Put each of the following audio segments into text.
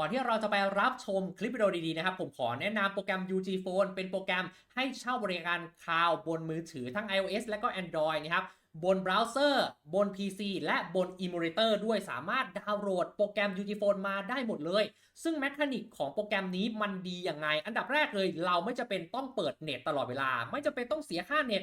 ก่อนที่เราจะไปรับชมคลิปวิดีโอดีๆนะครับ ผมขอแนะนำโปรแกรม UG Phone เป็นโปรแกรมให้เช่าบริการคลาวด์บนมือถือทั้ง iOS และก็ Android นะครับบนเบราว์เซอร์ บน PC และบน Emulator ด้วยสามารถดาวน์โหลดโปรแกรม UG Phone มาได้หมดเลย ซึ่งแมคานิกของโปรแกรมนี้มันดียังไง อันดับแรกเลยเราไม่จะเป็นต้องเปิดเน็ตตลอดเวลา ไม่จะเป็นต้องเสียค่าเน็ต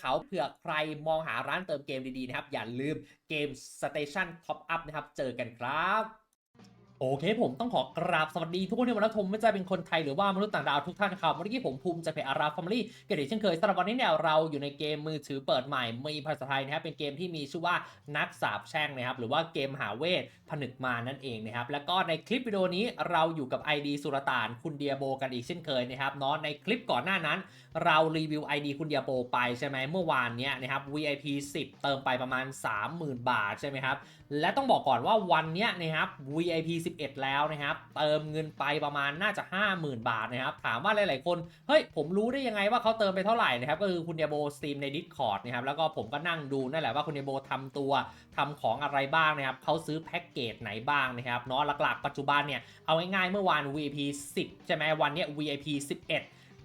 เขาเผื่อใครมองหาร้านเติมเกมดีๆนะครับ อย่าลืมเกม Station Top Up นะครับ เจอกันครับ โอเคผมต้องขอกราบสวัสดีทุกคนที่มารับชมไม่ว่าจะเป็นคนไทยหรือว่ามนุษย์ต่างดาวทุกท่านนะครับวันนี้ผมภูมิใจเพจอาราฟอมลี่เกันเดเช่นเคยสำหรับวันนี้เนี่ยเราอยู่ในเกมมือถือเปิดใหม่มีภาษาไทยนะครับเป็นเกมที่มีชื่อว่านักสาบแช่งนะครับหรือว่าเกมหาเวทผนึกมานั่นเองนะครับแล้วก็ในคลิปวิดีโอนี้เราอยู่กับ ID สุรตานคุณเดียโบกันอีกเช่นเคยนะครับเนาะในคลิปก่อนหน้านั้น เรารีวิว ID คุณเดียโบไปใช่ไหมเมื่อวานเนี้ยนะครับ VIP 10 เติมไปประมาณ 30,000 บาทใช่ไหมครับและต้องบอกก่อนว่าวันนี้นะครับ VIP 11 แล้วนะครับ เติมเงินไปประมาณน่าจะ 50,000 บาทนะครับ ถามว่าหลาย ๆ คน เฮ้ย ผมรู้ได้ยังไงว่าเขาเติมไปเท่าไหร่นะครับ ก็คือคุณเดโบสตรีมใน Discord นะครับ แล้วก็ผมก็นั่งดูนั่นแหละว่าคุณเดโบทำตัวทำของอะไรบ้างนะครับ เขาซื้อแพ็กเกจไหนบ้างนะครับเนาะหลัก ๆ ปัจจุบันเนี่ย เอาง่าย ๆ เมื่อวาน VIP 10 ใช่ไหมวันนี้ VIP 11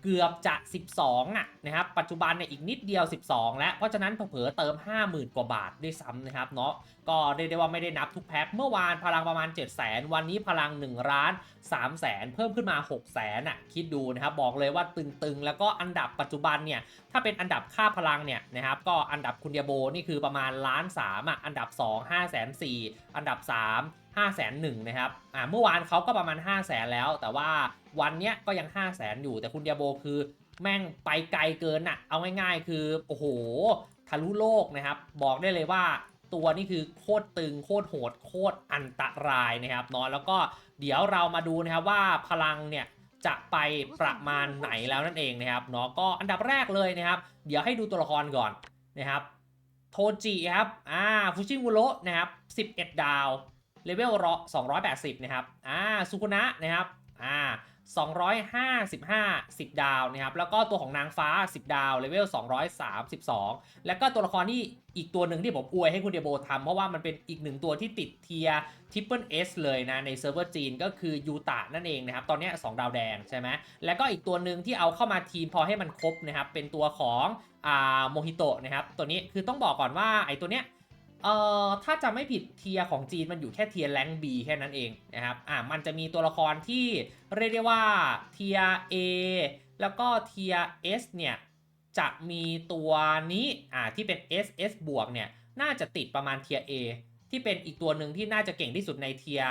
เกือบจะ 12อะนะครับปัจจุบันเนี่ยอีกนิดเดียว 12 แล้ว เพราะฉะนั้นเผลอเติม 50,000 กว่าบาทด้วยซ้ำนะครับเนาะก็เรียกได้ว่าไม่ได้นับทุกแพ็คเมื่อวานพลังประมาณ 7 0 0 0 0วันนี้พลัง1ล้าน3แสนเพิ่มขึ้นมา 6 0แสนอะคิดดูนะครับบอกเลยว่าตึงๆ แล้วก็อันดับปัจจุบันเนี่ยถ้าเป็นอันดับค่าพลังเนี่ยนะครับก็อันดับคุณเดียโบนี่คือประมาณล้านสามอะอันดับ 2 5แสน4อันดับ 3 5 0 0 0 0นะครับอ่าเมื่อวานเขาก็ประมาณ 5 0 0แสนแล้ว แต่ว่าวันเนี้ยก็ยัง 5 0 0แสนอยู่ แต่คุณเดียโบคือแม่งไปไกลเกินอะ เอาง่ายๆ คือ โอ้โห ทะลุโลกนะครับ บอกได้เลยว่าตัวนี่คือโคตรตึง โคตรโหด โคตรอันตรายนะครับเนาะแล้วก็เดี๋ยวเรามาดูนะครับว่าพลังเนี่ยจะไปประมาณไหนแล้วนั่นเองนะครับเนาะก็อันดับแรกเลยนะครับ เดี๋ยวให้ดูตัวละครก่อนนะครับ โทจิครับ อ่า ฟูชิงุโระนะครับ 11 ดาว เลเวล280 นะครับ อ่าสุคุนะนะครับ อ่า255 10 ดาวนะครับ แล้วก็ตัวของนางฟ้า 10 ดาว เลเวล 232 แล้วก็ตัวละครที่อีกตัวหนึ่งที่ผมอวยให้คุณเดโบทำเพราะว่ามันเป็นอีกหนึ่งตัวที่ติดเทียทิปเปิลเอสเลยนะ ในเซิร์ฟเวอร์จีนก็คือยูตะนั่นเองนะครับ ตอนนี้ 2 ดาวแดงใช่ไหมแล้วก็อีกตัวหนึ่งที่เอาเข้ามาทีมพอให้มันครบนะครับ เป็นตัวของอ่าโมฮิโตะนะครับ ตัวนี้คือต้องบอกก่อนว่าไอ้ตัวเนี้ย เอ่อถ้าจะไม่ผิดเทียของจีนมันอยู่แค่เทียแรงบีแค่นั้นเองนะครับอ่ามันจะมีตัวละครที่เรียกได้ว่าเทีย A แล้วก็เทีย S เนี่ยจะมีตัวนี้อ่าที่เป็น SS บวกเนี่ยน่าจะติดประมาณเทีย A ที่เป็นอีกตัวหนึ่งที่น่าจะเก่งที่สุดในเทีย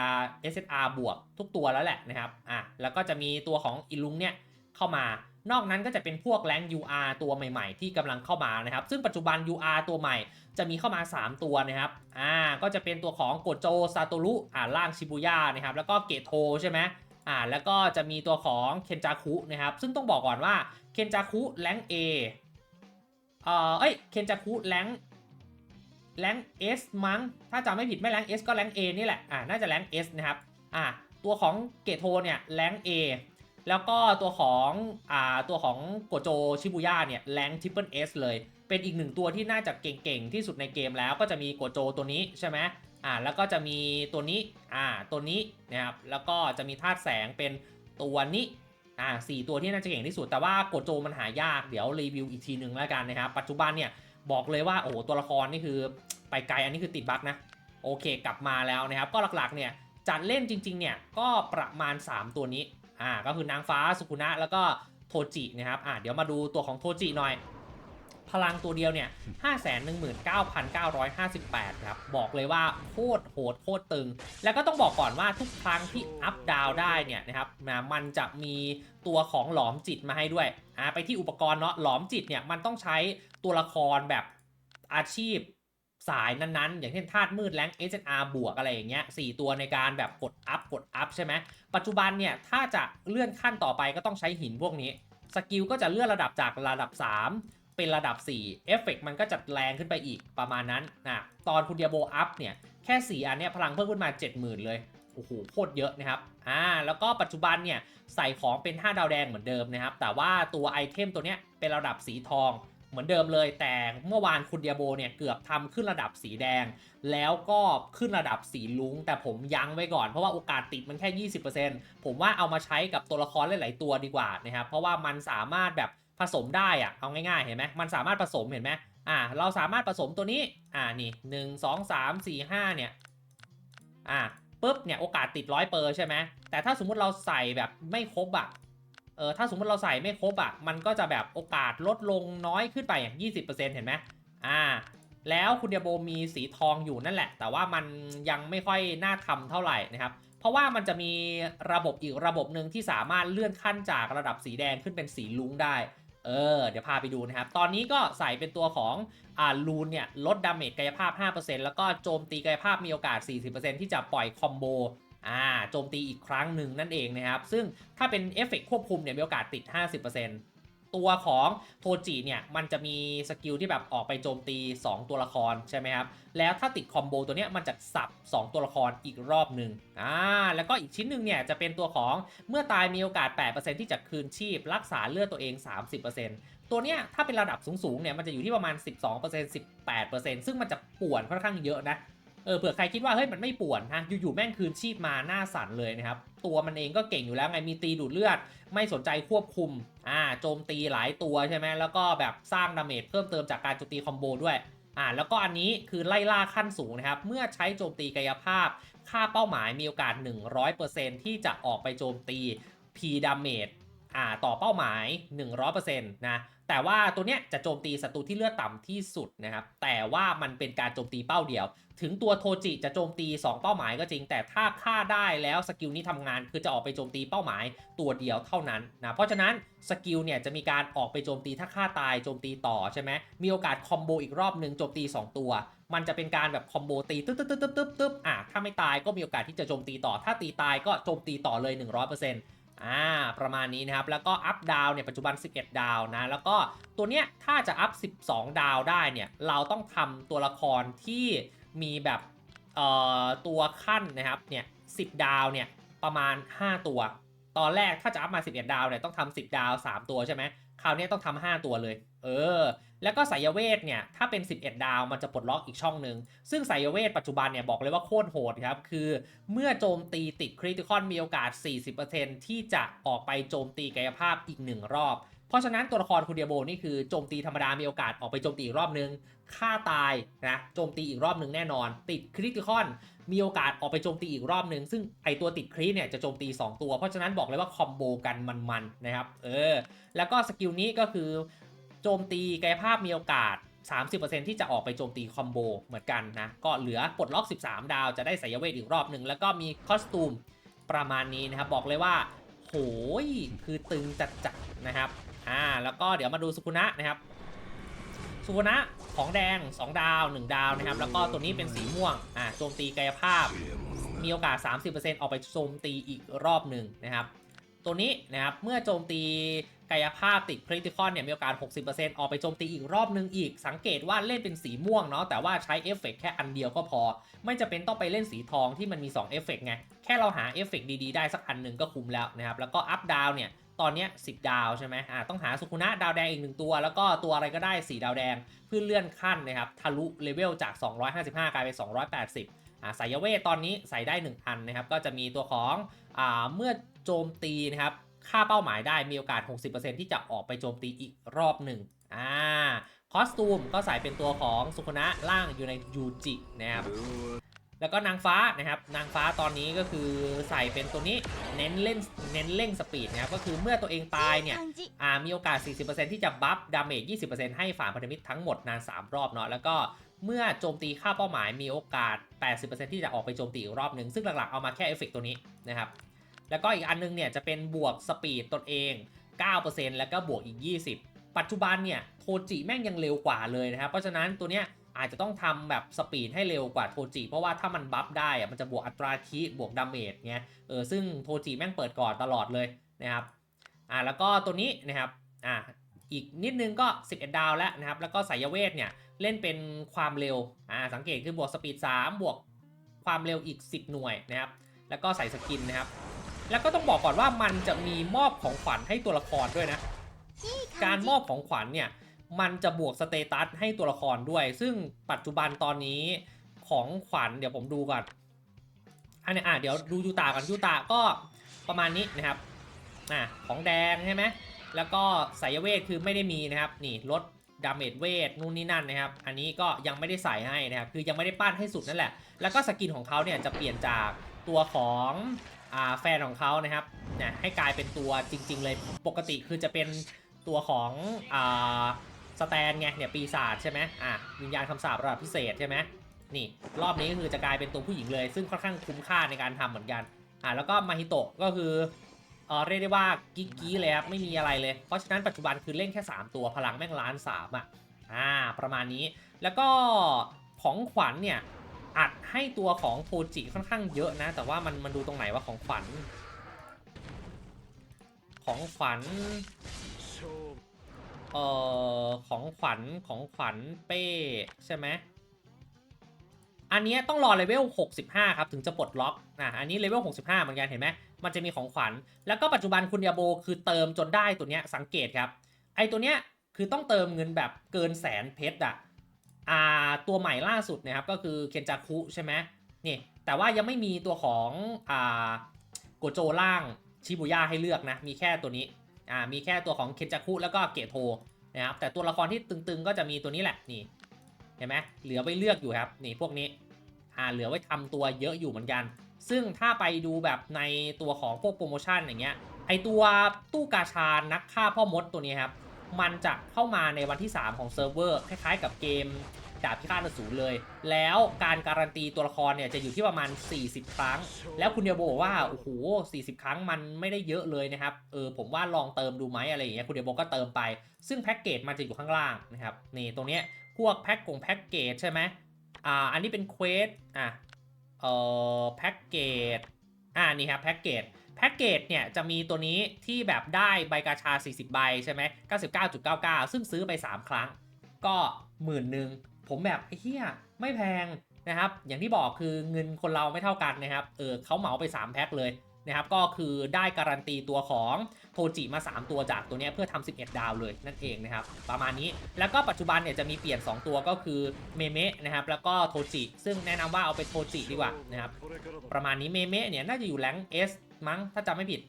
SSR บวกทุกตัวแล้วแหละนะครับอะแล้วก็จะมีตัวของอิลุงเนี่ย เข้ามา นอกนั้นก็จะเป็นพวกแรง UR ตัวใหม่ ๆ ที่กำลังเข้ามานะครับ ซึ่งปัจจุบัน UR ตัวใหม่จะมีเข้ามา 3 ตัวนะครับ อ่า ก็จะเป็นตัวของโกโจซาโตรุอ่าล่างชิบุย่านะครับ แล้วก็เกโทใช่ไหมอ่า แล้วก็จะมีตัวของเคนจาคุนะครับ ซึ่งต้องบอกก่อนว่าเคนจาคุแรง A เอ่อ เอ้ย เคนจาคุแรงแรง S มั้ง ถ้าจำไม่ผิดไม่แรง S ก็แรง A นี่แหละ อ่า น่าจะแรง S นะครับ อ่า ตัวของเกโทเนี่ยแรง A แล้วก็ตัวของอ่าตัวของโกโจชิบุย่าเนี่ยแรงทริปเปิลเอสเลย เป็นอีกหนึ่งตัวที่น่าจะเก่งๆที่สุดในเกมแล้วก็จะมีโกโจตัวนี้ใช่ไหมอ่าแล้วก็จะมีตัวนี้อ่าตัวนี้นะครับแล้วก็จะมีธาตุแสงเป็นตัวนี้อ่าสี่ตัวที่น่าจะเก่งที่สุด แต่ว่าโกโจมันหายากเดี๋ยวรีวิวอีกทีหนึ่งแล้วกันนะครับปัจจุบันเนี่ยบอกเลยว่าโอ้โหตัวละครนี่คือไปไกลอันนี้คือติดบั๊กนะโอเคกลับมาแล้วนะครับก็หลักๆเนี่ยจัดเล่นจริงๆเนี่ยก็ประมาณ 3 ตัวนี้ อ่าก็คือนางฟ้าสุกุนะแล้วก็โทจินะครับอ่าเดี๋ยวมาดูตัวของโทจิหน่อย พลังตัวเดียวเนี่ย 519,958 ครับ บอกเลยว่าโคตรโหดโคตรตึง แล้วก็ต้องบอกก่อนว่าทุกครั้งที่อัพดาวได้เนี่ยนะครับนะมันจะมีตัวของหลอมจิตมาให้ด้วยอ่าไปที่อุปกรณ์เนาะหลอมจิตเนี่ยมันต้องใช้ตัวละครแบบอาชีพ สายนั้นๆ อย่างเช่นธาตุมืดแรง SNR บวกอะไรอย่างเงี้ยสตัวในการแบบกดอัพกดอัพใช่ไหมปัจจุบันเนี่ยถ้าจะเลื่อนขั้นต่อไปก็ต้องใช้หินพวกนี้ สกิลก็จะเลื่อนระดับจากระดับ 3 เป็นระดับ 4 เอฟเฟกมันก็จะแรงขึ้นไปอีกประมาณนั้นนะตอนคุณเดียโบอัพเนี่ยแค่ 4 อันเนี้ยพลังเพิ่มขึ้นมา 70,000 เลยโอ้โหโคตรเยอะนะครับอ่าแล้วก็ปัจจุบันเนี่ยใส่ของเป็น 5 ดาวแดงเหมือนเดิมนะครับแต่ว่าตัวไอเทมตัวเนี้ยเป็นระดับสีทอง เหมือนเดิมเลยแต่เมื่อวานคุณเดียโบเนี่ยเกือบทำขึ้นระดับสีแดง แล้วก็ขึ้นระดับสีลุ้ง แต่ผมยั้งไว้ก่อนเพราะว่าโอกาสติดมันแค่ 20%ผมว่าเอามาใช้กับตัวละครหลาย ๆ ตัวดีกว่านะครับเพราะว่ามันสามารถแบบผสมได้อะเอาง่ายๆเห็นไหมมันสามารถผสมเห็นไหมอ่าเราสามารถผสมตัวนี้อ่านี่หนึ่งสองสามสี่ห้าเนี่ยอ่าปุ๊บเนี่ยโอกาสติดร้อยเปอร์ใช่ไหมแต่ถ้าสมมุติเราใส่แบบไม่ครบอะ เออถ้าสมมติเราใส่ไม่ครบอะมันก็จะแบบโอกาสลดลงน้อยขึ้นไปอย่าง 20%เห็นไหมอ่า แล้วคุณเดียโบมีสีทองอยู่นั่นแหละ แต่ว่ามันยังไม่ค่อยน่าทำเท่าไหร่นะครับ เพราะว่ามันจะมีระบบอีกระบบหนึ่งที่สามารถเลื่อนขั้นจากระดับสีแดงขึ้นเป็นสีลุ้งได้ เออ เดี๋ยวพาไปดูนะครับ ตอนนี้ก็ใส่เป็นตัวของอ่าลูนเนี่ยลดดาเมจกายภาพ 5%แล้วก็โจมตีกายภาพมีโอกาส 40%ที่จะปล่อยคอมโบ อ่าโจมตีอีกครั้งหนึ่งนั่นเองนะครับ ซึ่งถ้าเป็นเอฟเฟกควบคุมเนี่ยมีโอกาสติด 50%ตัวของโทจิเนี่ยมันจะมีสกิลที่แบบออกไปโจมตี 2 ตัวละครใช่ไหมครับ แล้วถ้าติดคอมโบตัวเนี้ยมันจะสับ 2 ตัวละครอีกรอบหนึ่งอ่าแล้วก็อีกชิ้นหนึ่งเนี่ยจะเป็นตัวของเมื่อตายมีโอกาส 8%ที่จะคืนชีพ รักษาเลือดตัวเอง 30%ตัวเนี้ยถ้าเป็นระดับสูงๆเนี่ยมันจะอยู่ที่ประมาณ 12% 18%ซึ่งมันจะป่วนค่อนข้างเยอะนะ เออเผื่อใครคิดว่าเฮ้ยมันไม่ป่วนฮะอยู่ๆแม่งคืนชีพมาหน้าสั่นเลยนะครับ ตัวมันเองก็เก่งอยู่แล้วไงมีตีดูดเลือด ไม่สนใจควบคุมอ่าโจมตีหลายตัวใช่ไหมแล้วก็แบบสร้างดาเมจเพิ่มเติมจากการโจมตีคอมโบด้วยอ่าแล้วก็อันนี้คือไล่ล่าขั้นสูงนะครับ เมื่อใช้โจมตีกายภาพ ค่าเป้าหมายมีโอกาส 100%ที่จะออกไปโจมตี P ดาเมจ ต่อเป้าหมาย 100%นะแต่ว่าตัวเนี้ยจะโจมตีศัตรูที่เลือดต่ำที่สุดนะครับแต่ว่ามันเป็นการโจมตีเป้าเดียว ถึงตัวโทจิจะโจมตี 2 เป้าหมายก็จริง แต่ถ้าฆ่าได้แล้วสกิลนี้ทำงานคือจะออกไปโจมตีเป้าหมายตัวเดียวเท่านั้นนะเพราะฉะนั้นสกิลเนี่ยจะมีการออกไปโจมตีถ้าฆ่าตายโจมตีต่อใช่ไหมมีโอกาสคอมโบอีกรอบหนึ่งโจมตี 2 ตัว มันจะเป็นการแบบคอมโบตีตึ๊บตึ๊บตึ๊บตึ๊บตึ๊บตึ๊บอะถ้าไม่ตายก็มีโอกาสที่จะโจมตีต่อ ถ้าตีตายก็โจมตีต่อเลย 100% อ่าประมาณนี้นะครับ แล้วก็อัพดาวเนี่ยปัจจุบัน 11 ดาวนะ แล้วก็ตัวเนี้ยถ้าจะอัพ 12 ดาวได้เนี่ย เราต้องทำตัวละครที่มีแบบเอ่อตัวขั้นนะครับเนี่ย10 ดาวเนี่ยประมาณ 5 ตัว ตอนแรกถ้าจะอัพมา 11 ดาวเนี่ยต้องทำ10 ดาว 3 ตัวใช่ไหมคราวนี้ต้องทำ5ตัวเลย เออ แล้วก็สายเวทเนี่ย ถ้าเป็น 11 ดาวมันจะปลดล็อกอีกช่องหนึ่ง ซึ่งสายเวทปัจจุบันเนี่ย บอกเลยว่าโคตรโหดครับ คือเมื่อโจมตีติดคริติคอนมีโอกาส 40%ที่จะออกไปโจมตีกายภาพอีก 1 รอบ เพราะฉะนั้นตัวละครคุณเดียโบนี่คือโจมตีธรรมดา มีโอกาสออกไปโจมตีอีกรอบนึงฆ่าตายนะ โจมตีอีกรอบนึงแน่นอน ติดคริติคอน มีโอกาสออกไปโจมตีอีกรอบนึง ซึ่งไอตัวติดคริเนี่ยจะโจมตี 2 ตัว เพราะฉะนั้นบอกเลยว่าคอมโบกันมันๆนะครับ เออ แล้วก็สกิลนี้ก็คือ โจมตีกายภาพมีโอกาส 30%ที่จะออกไปโจมตีคอมโบเหมือนกันนะ ก็เหลือปลดล็อก 13 ดาวจะได้สายเวทอีกรอบหนึ่ง แล้วก็มีคอสตูมประมาณนี้นะครับ บอกเลยว่า โหย คือตึงจัดๆนะครับ อ่า แล้วก็เดี๋ยวมาดูสุกุนะนะครับ สุกุนะของแดง 2 ดาว 1 ดาวนะครับ แล้วก็ตัวนี้เป็นสีม่วง อ่า โจมตีกายภาพ มีโอกาส 30%ออกไปโจมตีอีกรอบหนึ่งนะครับ ตัวนี้นะครับ เมื่อโจมตี กายภาพติดคริติคอนเนี่ยมีโอกาส 60%ออกไปโจมตีอีกรอบหนึ่งอีก สังเกตว่าเล่นเป็นสีม่วงเนาะแต่ว่าใช้เอฟเฟกต์แค่อันเดียวก็พอ ไม่จะเป็นต้องไปเล่นสีทองที่มันมี2เอฟเฟกต์ไง แค่เราหาเอฟเฟกต์ดีๆ ได้สักอันหนึ่งก็คุ้มแล้วนะครับ แล้วก็อัพดาวเนี่ยตอนนี้ย10 ดาวใช่ไหมอ่าต้องหาสุคุนะดาวแดงอีกหนึ่งตัว แล้วก็ตัวอะไรก็ได้ 4 ดาวแดงเพื่อเลื่อนขั้นนะครับทะลุเลเวลจาก 255 กลายเป็น 280อ่าสายเวทตอนนี้ใส่ได้ 1 อันนะครับก็จะมีตัวของอ่าเมื่อโจมตีนะครับ ค่าเป้าหมายได้มีโอกาส 60%ที่จะออกไปโจมตีอีกรอบหนึ่งอ่าคอสตูมก็ใส่เป็นตัวของสุคนะล่างอยู่ในยูจินะครับแล้วก็นางฟ้านะครับ นางฟ้าตอนนี้ก็คือใส่เป็นตัวนี้เน้นเล่นเน้นเร่งสปีดนะครับก็คือเมื่อตัวเองตายเนี่ยอ่ามีโอกาส 40%ที่จะบัฟดาเมจ 20%ให้ฝ่าพันธมิตรทั้งหมดนาน 3 รอบเนาะแล้วก็เมื่อโจมตีค่าเป้าหมายมีโอกาส 80%ที่จะออกไปโจมตีอีกรอบหนึ่งซึ่งหลักๆเอามาแค่เอฟเฟกตัวนี้นะครับ แล้วก็อีกอันนึงเนี่ยจะเป็นบวกสปีดตนเอง 9%แล้วก็บวกอีก 20 ปัจจุบันเนี่ยโทจิแม่งยังเร็วกว่าเลยนะครับ เพราะฉะนั้นตัวเนี้ยอาจจะต้องทำแบบสปีดให้เร็วกว่าโทจิ เพราะว่าถ้ามันบัฟได้อะมันจะบวกอัตราคีบวกดาเมจเงี้ยเออซึ่งโทจิแม่งเปิดก่อนตลอดเลยนะครับอ่าแล้วก็ตัวนี้นะครับอ่าอีกนิดนึงก็ 11 ดาวแล้วนะครับ แล้วก็สายเวทเนี่ยเล่นเป็นความเร็วอ่าสังเกตคือบวกสปีด 3 บวกความเร็วอีก 10 หน่วยนะครับ แล้วก็ใส่สกินนะครับ แล้วก็ต้องบอกก่อนว่ามันจะมีมอบของขวัญให้ตัวละครด้วยนะ การมอบของขวัญเนี่ยมันจะบวกสเตตัสให้ตัวละครด้วย ซึ่งปัจจุบันตอนนี้ของขวัญเดี๋ยวผมดูก่อน อันนี้อะเดี๋ยวดูยูตากันยูตาก็ประมาณนี้นะครับอะของแดงใช่ไหมแล้วก็สายเวทคือไม่ได้มีนะครับนี่ลดดาเมจเวทนู่นนี่นั่นนะครับ อันนี้ก็ยังไม่ได้ใส่ให้นะครับ คือยังไม่ได้ปั้นให้สุดนั่นแหละ แล้วก็สกินของเขาเนี่ยจะเปลี่ยนจากตัวของ แฟนของเขานะครับเนี่ยให้กลายเป็นตัวจริง ๆ เลยปกติคือจะเป็นตัวของอ่าสแตนไงเนี่ยปีศาจใช่ไหมอะวิญญาณคำสาประดับพิเศษใช่ไหมนี่รอบนี้ก็คือจะกลายเป็นตัวผู้หญิงเลย ซึ่งค่อนข้างคุ้มค่าในการทำเหมือนกันอ่าแล้วก็มาฮิโตะก็คือเออเรียกได้ว่ากิ๊กกี้เลยครับไม่มีอะไรเลย เพราะฉะนั้นปัจจุบันคือเล่นแค่ 3 ตัวพลังแม่งล้านสามอะอ่าประมาณนี้ แล้วก็ของขวัญเนี่ย อัดให้ตัวของโทจิค่อนข้างเยอะนะ แต่ว่ามันมันดูตรงไหนว่าของขวัญ ของขวัญเอ่อของขวัญของขวัญเป้ใช่ไหมอันนี้ต้องรอเลเวล 65 ครับ ถึงจะปลดล็อกอะอันนี้เลเวล 65 เหมือนกันเห็นไหมมันจะมีของขวัญ แล้วก็ปัจจุบันคุณยาโบคือเติมจนได้ตัวเนี้ยสังเกตครับ ไอตัวเนี้ยคือต้องเติมเงินแบบเกินแสนเพชรอะอ่า ตัวใหม่ล่าสุดนะครับก็คือเคนจาคุใช่ไหมนี่แต่ว่ายังไม่มีตัวของอ่าโกโจล่างชิบุย่าให้เลือกนะ มีแค่ตัวนี้อ่ามีแค่ตัวของเคนจาคุแล้วก็เกโทนะครับแต่ตัวละครที่ตึงๆ ก็จะมีตัวนี้แหละนี่เห็นไหมเหลือไว้เลือกอยู่ครับนี่พวกนี้อ่าเหลือไว้ทำตัวเยอะอยู่เหมือนกัน ซึ่งถ้าไปดูแบบในตัวของพวกโปรโมชั่นอย่างเงี้ยไอตัวตู้กาชานักฆ่าพ่อมดตัวนี้ครับมันจะเข้ามาในวันที่ 3 ของเซิร์ฟเวอร์คล้ายๆกับเกม ดาบพิฆาตอสูรเลย แล้วการการันตีตัวละครเนี่ยจะอยู่ที่ประมาณ 40 ครั้ง แล้วคุณเดียโบบอกว่าโอ้โห40 ครั้งมันไม่ได้เยอะเลยนะครับเออผมว่าลองเติมดูไหมอะไรอย่างเงี้ยคุณเดียโบก็เติมไป ซึ่งแพ็กเกจมันจะอยู่ข้างล่างนะครับนี่ตรงเนี้ยพวกแพ็กกงแพ็กเกจใช่ไหมอ่าอันนี้เป็นเควสอะเอ่อแพ็กเกจอ่านี่ครับแพ็กเกจแพ็กเกจเนี่ยจะมีตัวนี้ที่แบบได้ใบกาชา 40 ใบใช่ไหม 99.99 ซึ่งซื้อไป 3 ครั้ง ก็หมื่นหนึ่ง ผมแบบไอ้เหี้ยไม่แพงนะครับ อย่างที่บอกคือเงินคนเราไม่เท่ากันนะครับ เออเขาเหมาไป 3 แพ็คเลยนะครับ ก็คือได้การันตีตัวของโทจิมา 3 ตัวจากตัวนี้เพื่อทำ11 ดาวเลยนั่นเองนะครับ ประมาณนี้ แล้วก็ปัจจุบันเนี่ยจะมีเปลี่ยน 2 ตัวก็คือเมเมะนะครับ แล้วก็โทจิ ซึ่งแนะนำว่าเอาไปโทจิดีกว่านะครับ ประมาณนี้เมเมะเนี่ยน่าจะอยู่แรงค์ S มั้งถ้าจำไม่ผิด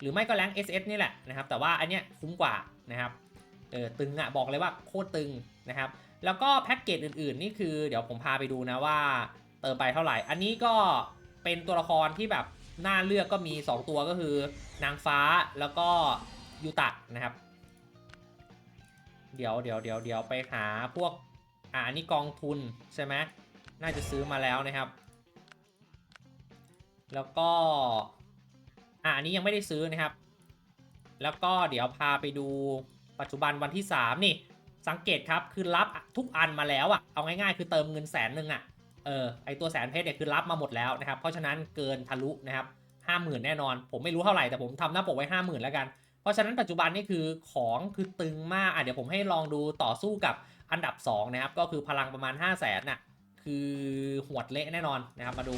หรือไม่ก็แรงค์ SS นี่แหละนะครับ แต่ว่าอันเนี้ยคุ้มกว่านะครับ เออตึงอะบอกเลยว่าโคตรตึงนะครับ แล้วก็แพ็กเกจอื่นๆ นี่คือเดี๋ยวผมพาไปดูนะว่าเติมไปเท่าไหร่ อันนี้ก็เป็นตัวละครที่แบบน่าเลือกก็มี 2 ตัวก็คือนางฟ้าแล้วก็ยูตะนะครับ เดี๋ยวเดี๋ยวเดี๋ยวเดี๋ยวไปหาพวกอ่านนี้กองทุนใช่ไหมน่าจะซื้อมาแล้วนะครับ แล้วก็อ่าอันนี้ยังไม่ได้ซื้อนะครับ แล้วก็เดี๋ยวพาไปดูปัจจุบันวันที่ 3 นี่ สังเกตครับคือรับทุกอันมาแล้วอะเอาง่ายๆ คือเติมเงินแสนหนึ่งอะเออไอตัวแสนเพชรเนี่ยคือรับมาหมดแล้วนะครับ เพราะฉะนั้นเกินทะลุนะครับห้าหมื่นแน่นอน ผมไม่รู้เท่าไหร่แต่ผมทำหน้าปกไว้ห้าหมื่นแล้วกัน เพราะฉะนั้นปัจจุบันนี่คือของคือตึงมากอะเดี๋ยวผมให้ลองดูต่อสู้กับอันดับ2นะครับก็คือพลังประมาณ 5 0 0แสนน่ะคือหวดเละแน่นอนนะครับมาดู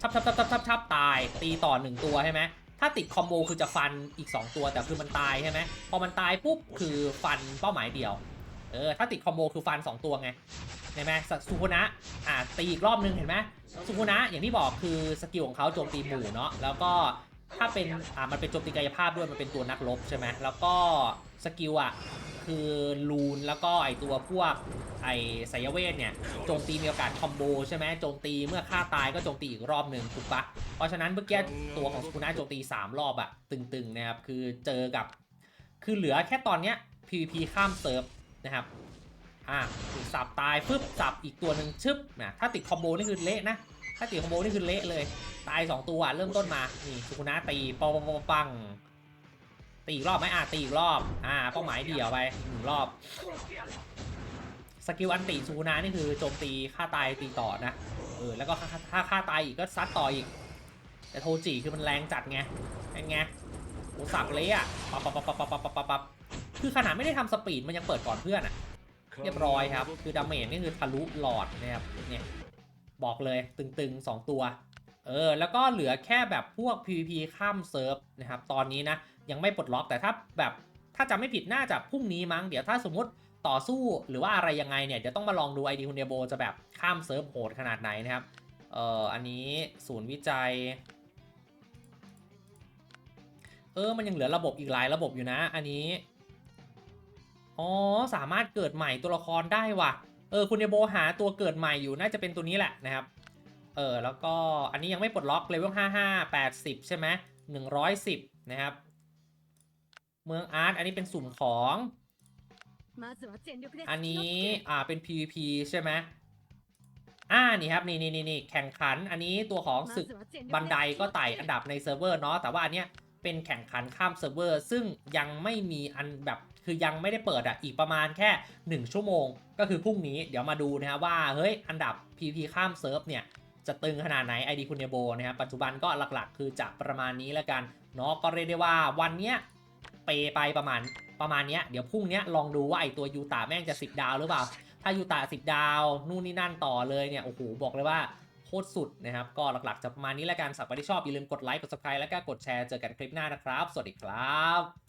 ชับชับชับชับชับชับตายตีต่อ 1 ตัวใช่ไหม ถ้าติดคอมโบคือจะฟันอีก 2 ตัวแต่คือมันตายใช่ไหมพอมันตายปุ๊บคือฟันเป้าหมายเดียว เออถ้าติดคอมโบคือฟัน 2 ตัวไงเห็นไหมสุภุนะอ่าตีอีกรอบนึงเห็นไหมสุภุนะอย่างที่บอกคือสกิลของเขาโจมตีหมู่เนาะแล้วก็ ถ้าเป็นอ่ามันเป็นโจมตีกายภาพด้วยมันเป็นตัวนักรบใช่ไหมแล้วก็สกิลอะคือลูนแล้วก็ไอตัวพวกไอไสยเวทเนี่ยโจมตีมีโอกาสคอมโบใช่ไหมโจมตีเมื่อฆ่าตายก็โจมตีอีกรอบหนึ่งถูกปะเพราะฉะนั้นเมื่อกี้ตัวของสุคุนะโจมตี 3 รอบอะตึงๆนะครับคือเจอกับ คือเหลือแค่ตอนเนี้ย PVP ข้ามเซิร์ฟนะครับอะสับตายฟึบสับอีกตัวหนึ่งชึบนะถ้าติดคอมโบนี่คือเละนะ ถ้าติดคอมโบนี่คือเละเลย ตาย2ตัวเริ่มต้นมา นี่สุคุนะตีปองปองปัง ตีอีกรอบไหมอะตีอีกรอบ อ่า เป้าหมายเดี่ยวไปหนึ่งรอบ สกิลอันติสุคุนะนี่คือโจมตีฆ่าตายตีต่อนะ เออ แล้วก็ถ้าถ้าฆ่าตายอีกก็ซัดต่ออีก แต่โทจิคือมันแรงจัดไงเป็นไงโอ้สับเละอะปับปับปับปับปับปับปับปับคือขนาดไม่ได้ทำสปีดมันยังเปิดก่อนเพื่อนอะเรียบร้อยครับ คือดาเมจนี่คือทะลุหลอดนะครับเนี่ย บอกเลยตึงๆ 2 ตัว เออ แล้วก็เหลือแค่แบบพวก PVP ข้ามเซิร์ฟนะครับ ตอนนี้นะ ยังไม่ปลดล็อกแต่ถ้าแบบถ้าจำไม่ผิดน่าจะพรุ่งนี้มั้ง เดี๋ยวถ้าสมมติต่อสู้หรือว่าอะไรยังไงเนี่ยเดี๋ยวต้องมาลองดู ID คุณเดโบจะแบบข้ามเซิร์ฟโหดขนาดไหนนะครับ เอ่อ อันนี้ศูนย์วิจัย เออ มันยังเหลือระบบอีกหลายระบบอยู่นะ อันนี้ อ๋อ สามารถเกิดใหม่ตัวละครได้ว่ะ เออคุณเนโบหาตัวเกิดใหม่อยู่น่าจะเป็นตัวนี้แหละนะครับ เออแล้วก็อันนี้ยังไม่ปลดล็อกเลเวล55 80 ใช่ไหม110 นะครับ เมืองอาร์ตอันนี้เป็นสุ่มของ อันนี้อ่าเป็น PVP ใช่ไหมอ่านี่ครับนี่นี่นี่แข่งขันอันนี้ตัวของศึกบันไดก็ไต่อันดับในเซิร์ฟเวอร์เนาะแต่ว่าอันเนี้ยเป็นแข่งขันข้ามเซิร์ฟเวอร์ ซึ่งยังไม่มีอันแบบ คือยังไม่ได้เปิดอะอีกประมาณแค่ 1 ชั่วโมง ก็คือพรุ่งนี้เดี๋ยวมาดูนะครับว่าเฮ้ยอันดับ PP ข้ามเซิร์ฟเนี่ยจะตึงขนาดไหน ID คุณเนโบนะครับปัจจุบันก็หลักๆ คือจะประมาณนี้แล้วกันเนาะก็เรียกได้ว่าวันเนี้ยเปไปประมาณประมาณเนี้ยเดี๋ยวพรุ่งเนี้ยลองดูว่าไอตัวยูตาแม่งจะ 10 ดาวหรือเปล่า ถ้ายูตา10 ดาว นู่นนี่นั่นต่อเลยเนี่ยโอ้โหบอกเลยว่าโคตรสุดนะครับ ก็หลักๆจะประมาณนี้แล้วกันสำหรับที่ชอบอย่าลืมกดไลค์กด subscribe แล้วก็กดแชร์เจอกันคลิปหน้านะครับ สวัสดีครับ